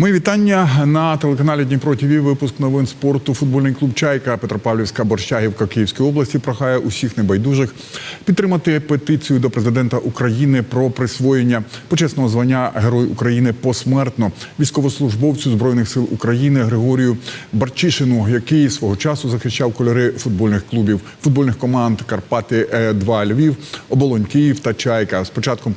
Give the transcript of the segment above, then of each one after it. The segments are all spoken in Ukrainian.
Мої вітання на телеканалі Дніпро ТВ. Випуск новин спорту. Футбольний клуб Чайка Петропавлівська Борщагівка Київської області прохає усіх небайдужих підтримати петицію до президента України про присвоєння почесного звання Герой України посмертно військовослужбовцю збройних сил України Григорію Барчишину, який свого часу захищав кольори футбольних клубів, футбольних команд Карпати 2 Львів, Оболонь Київ та Чайка. З початком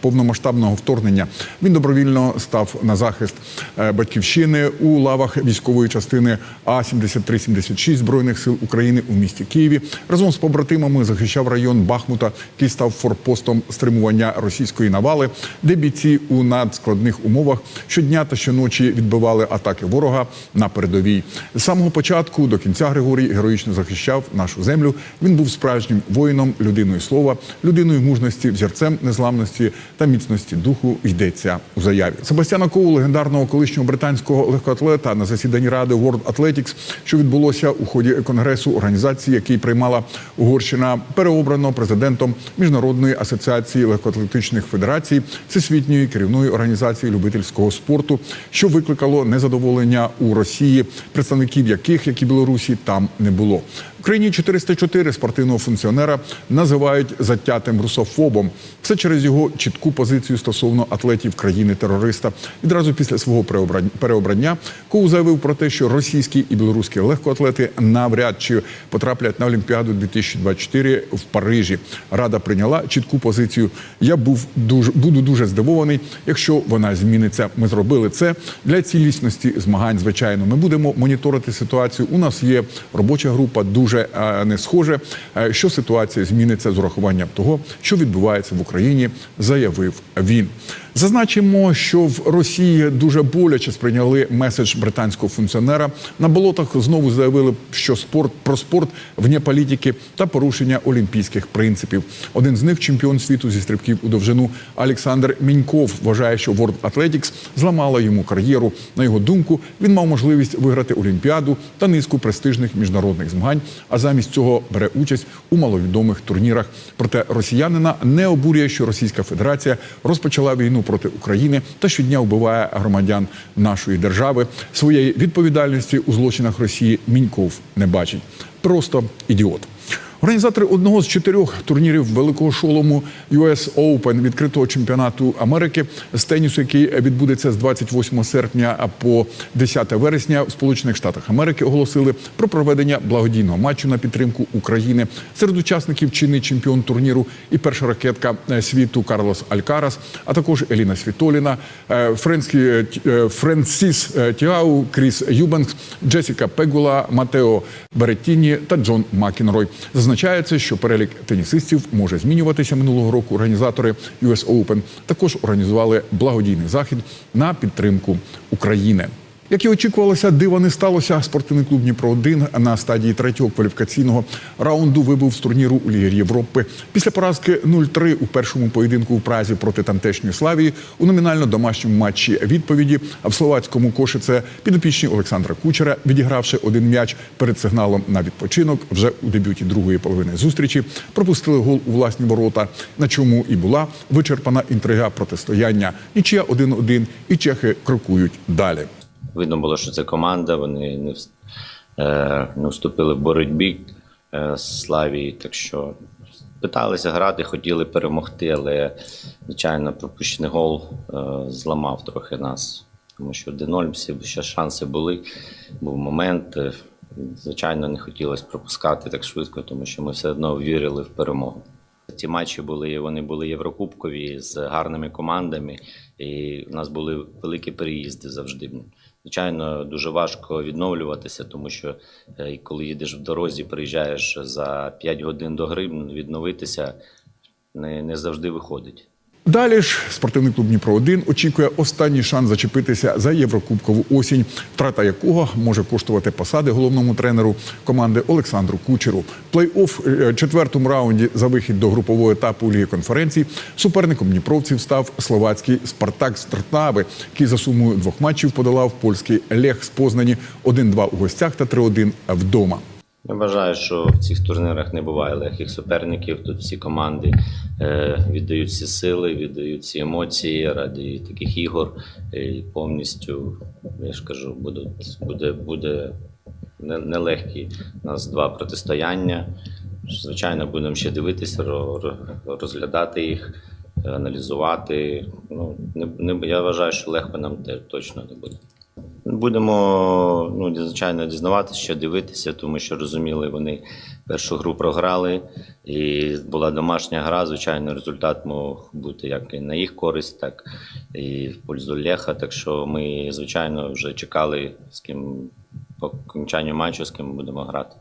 повномасштабного вторгнення він добровільно став на захист е, батьківщини у лавах військової частини А 7376 збройних сил України у місті Києві. Разом з побратимами захищав район Бахмута, який став форпостом стримування російської навали, де бійці у надскладних умовах щодня та щоночі відбивали атаки ворога на передовій. З самого початку до кінця Григорій героїчно захищав нашу землю. Він був справжнім воїном, людиною слова, людиною мужності, взірцем незламності та міцності духу йдеться у заяві. Себастьяна Коу, легендарного колишнього британського легкоатлета на засіданні ради World Athletics, що відбулося у ході конгресу організації, який приймала Угорщина, переобрано президентом Міжнародної асоціації легкоатлетичних федерацій Всесвітньої керівної організації любительського спорту, що викликало незадоволення у Росії, представників яких, як і Білорусі, там не було. В Україні 404 спортивного функціонера називають затятим русофобом. Все через його чітку позицію стосовно атлетів країни-терориста. Відразу після свого переобрань- переобрання Коу заявив про те, що російські і білоруські легкоатлети навряд чи потраплять на Олімпіаду 2024 в Парижі. Рада прийняла чітку позицію. Я був дуже буду дуже здивований, якщо вона зміниться. Ми зробили це для цілісності змагань. Звичайно, ми будемо моніторити ситуацію. У нас є робоча група, дуже е, не схоже, е, що ситуація зміниться з урахуванням того, що відбувається в Україні, заявив він. Зазначимо, що в Росії дуже боляче сприйняли меседж британського функціонера. На болотах знову заявили, що спорт про спорт вне політики та порушення олімпійських принципів. Один з них, чемпіон світу зі стрибків у довжину Олександр Міньков, вважає, що World Athletics зламала йому кар'єру. На його думку, він мав можливість виграти Олімпіаду та низку престижних міжнародних змагань, а замість цього бере участь у маловідомих турнірах. Проте росіянина не обурює, що Російська Федерація розпочала війну проти України та щодня вбиває громадян нашої держави. Своєї відповідальності у злочинах Росії Міньков не бачить. Просто ідіот. Організатори одного з чотирьох турнірів великого шолому US Open відкритого чемпіонату Америки з тенісу, який відбудеться з 28 серпня по 10 вересня в Сполучених Штатах Америки, оголосили про проведення благодійного матчу на підтримку України. Серед учасників чинний чемпіон турніру і перша ракетка е, світу Карлос Алькарас, а також Еліна Світоліна, е, Френскі, е, Френсіс Тіау, Кріс Юбенкс, Джесіка Пегула, Матео Береттіні та Джон Макінрой. Зазначається, що перелік тенісистів може змінюватися минулого року. Організатори US Open також організували благодійний захід на підтримку України. Як і очікувалося, дива не сталося. Спортивний клуб Дніпро 1 на стадії третього кваліфікаційного раунду вибув з турніру у Лігі Європи. Після поразки 0-3 у першому поєдинку в Празі проти тамтешньої Славії у номінально домашньому матчі відповіді. А в словацькому кошице підопічні Олександра Кучера, відігравши один м'яч перед сигналом на відпочинок, вже у дебюті другої половини зустрічі пропустили гол у власні ворота, на чому і була вичерпана інтрига протистояння. Нічия 1-1 і чехи крокують далі. Видно було, що це команда, вони не, е, не вступили в боротьбі е, з Славії, так що питалися грати, хотіли перемогти, але, звичайно, пропущений гол е, зламав трохи нас. Тому що 1-0 всі ще шанси були, був момент. Звичайно, не хотілося пропускати так швидко, тому що ми все одно вірили в перемогу. Ті матчі були, вони були єврокубкові з гарними командами, і у нас були великі переїзди завжди. Звичайно, дуже важко відновлюватися, тому що е, коли їдеш в дорозі, приїжджаєш за 5 годин до гри, відновитися не, не завжди виходить. Далі ж спортивний клуб Дніпро 1 очікує останній шанс зачепитися за єврокубкову осінь, втрата якого може коштувати посади головному тренеру команди Олександру Кучеру. Плей-офф е, четвертому раунді за вихід до групового етапу Ліги конференцій суперником дніпровців став словацький Спартак з Тртнави, який за сумою двох матчів подолав польський Лех з Познані 1-2 у гостях та 3-1 вдома. Я вважаю, що в цих турнірах не буває легких суперників. Тут всі команди е, віддають всі сили, віддають всі емоції ради таких ігор. І повністю, я ж кажу, будуть, буде, буде нелегкі у нас два протистояння. Звичайно, будемо ще дивитися, ро- ро- розглядати їх, аналізувати. Ну, не, я вважаю, що легко нам точно не буде. Будемо ну, звичайно дізнаватися, що дивитися, тому що розуміли, вони першу гру програли, і була домашня гра. Звичайно, результат мог бути як і на їх користь, так і в пользу Леха. Так що ми, звичайно, вже чекали, з ким по окончанню матчу, з ким будемо грати.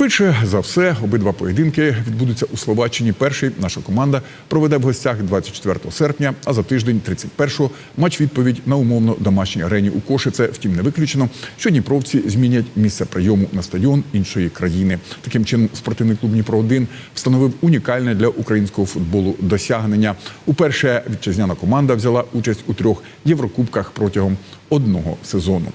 Швидше за все, обидва поєдинки відбудуться у Словаччині. Перший наша команда проведе в гостях 24 серпня, а за тиждень, 31-го, матч відповідь на умовно домашній арені у Кошице. Втім, не виключено, що дніпровці змінять місце прийому на стадіон іншої країни. Таким чином, спортивний клуб Дніпро 1 встановив унікальне для українського футболу досягнення. Уперше вітчизняна команда взяла участь у трьох єврокубках протягом одного сезону.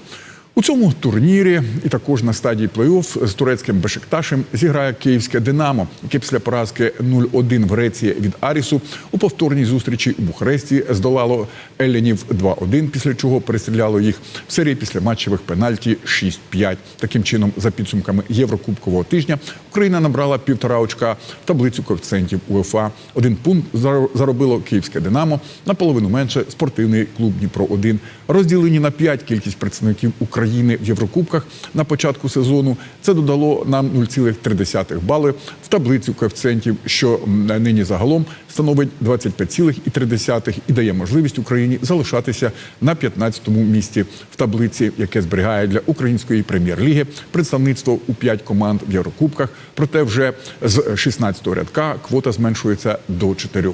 У цьому турнірі і також на стадії плей-офф з турецьким Бешикташем зіграє київське Динамо, яке після поразки 0-1 в Греції від Арісу у повторній зустрічі у Бухаресті здолало Еленів 2-1, після чого перестріляло їх в серії після матчевих пенальті 6-5. Таким чином, за підсумками Єврокубкового тижня, Україна набрала півтора очка в таблицю коефіцієнтів УЕФА. Один пункт зар- заробило київське Динамо, наполовину менше спортивний клуб Дніпро 1 Розділені на п'ять кількість представників України в Єврокубках на початку сезону. Це додало нам 0,3 бали в таблицю коефіцієнтів, що нині загалом становить 25,3 і дає можливість Україні залишатися на 15-му місці в таблиці, яке зберігає для української прем'єр-ліги представництво у 5 команд в Єврокубках. Проте вже з 16-го рядка квота зменшується до 4.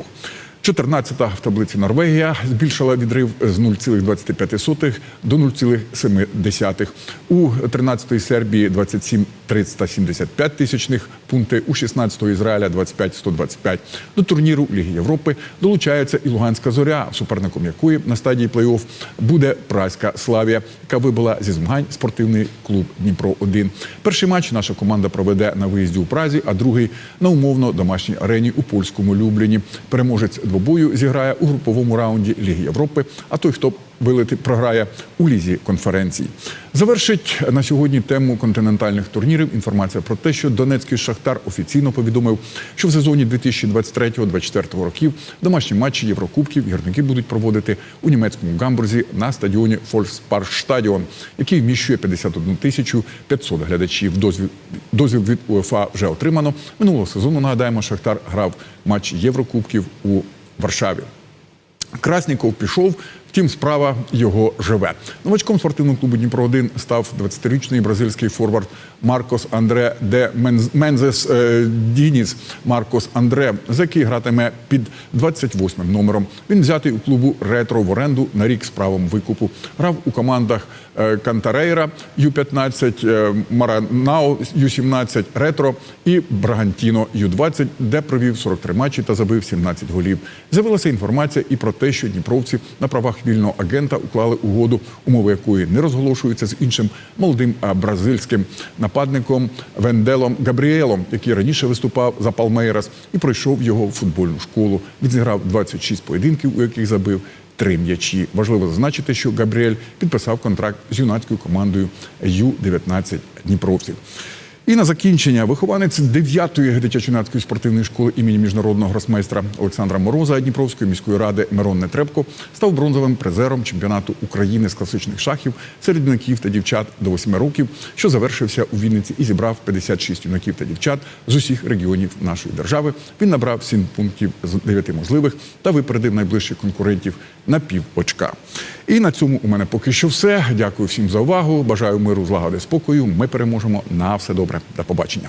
14-та в таблиці Норвегія збільшила відрив з 0,25 до 0,7. У 13-ї Сербії 27 375 тисячних пункти, у 16-го Ізраїля 25 125. До турніру Ліги Європи долучається і Луганська зоря, суперником якої на стадії плей-офф буде Праська Славія, яка вибила зі змагань спортивний клуб Дніпро 1 Перший матч наша команда проведе на виїзді у Празі, а другий на умовно домашній арені у польському Любліні. Переможець двобою зіграє у груповому раунді Ліги Європи. А той, хто вилети програє у лізі конференцій. Завершить на сьогодні тему континентальних турнірів. Інформація про те, що Донецький Шахтар офіційно повідомив, що в сезоні 2023-2024 років домашні матчі Єврокубків гірники будуть проводити у німецькому гамбурзі на стадіоні Фолькспаркстадіон, який вміщує 51 тисячу 500 глядачів. Дозвіл, дозвіл від УЄФА вже отримано. Минулого сезону нагадаємо, Шахтар грав матч Єврокубків у Варшаві. Красніков пішов, втім, справа його живе. Новачком спортивного клубу Дніпро 1 став 20-річний бразильський форвард Маркос Андре де Менз- Мензес е, Дініс. Маркос Андре, за який гратиме під 28 номером. Він взятий у клубу ретро в оренду на рік з правом викупу. Грав у командах е, Кантарейра Ю-15, е, Маранао Ю-17, Ретро і Брагантіно Ю-20, де провів 43 матчі та забив 17 голів. З'явилася інформація і про те, що дніпровці на правах вільного агента уклали угоду, умови якої не розголошуються з іншим молодим бразильським нападником Венделом Габріелом, який раніше виступав за Палмейрас і пройшов його футбольну школу. Він зіграв 26 поєдинків, у яких забив три м'ячі. Важливо зазначити, що Габріель підписав контракт з юнацькою командою Ю-19 Дніпровців. І на закінчення вихованець 9-ї дитячо-юнацької спортивної школи імені міжнародного гросмейстра Олександра Мороза Дніпровської міської ради Мирон Нетребко став бронзовим призером чемпіонату України з класичних шахів серед юнаків та дівчат до 8 років, що завершився у Вінниці і зібрав 56 юнаків та дівчат з усіх регіонів нашої держави. Він набрав 7 пунктів з 9 можливих та випередив найближчих конкурентів на пів очка. І на цьому у мене поки що все. Дякую всім за увагу. Бажаю миру, злагоди, спокою. Ми переможемо на все добре. До побачення.